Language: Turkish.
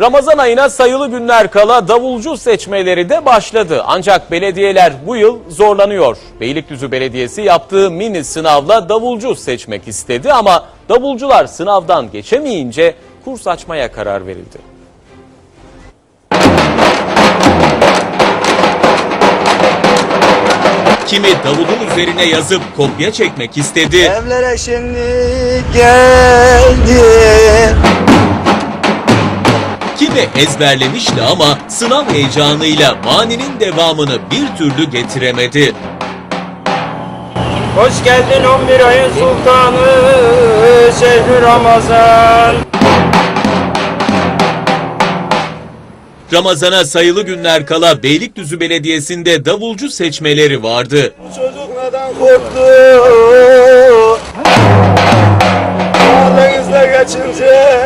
Ramazan ayına sayılı günler kala davulcu seçmeleri de başladı. Ancak belediyeler bu yıl zorlanıyor. Beylikdüzü Belediyesi yaptığı mini sınavla davulcu seçmek istedi ama davulcular sınavdan geçemeyince kurs açmaya karar verildi. Kimi davulun üzerine yazıp kopya çekmek istedi. Evlere şimdi geldi. Kimi ezberlemişti ama sınav heyecanıyla maninin devamını bir türlü getiremedi. Hoş geldin 11 ayın sultanı şehri Ramazan. Ramazana sayılı günler kala Beylikdüzü Belediyesi'nde davulcu seçmeleri vardı. Çocuk neden korktu? Mahallenizde geçince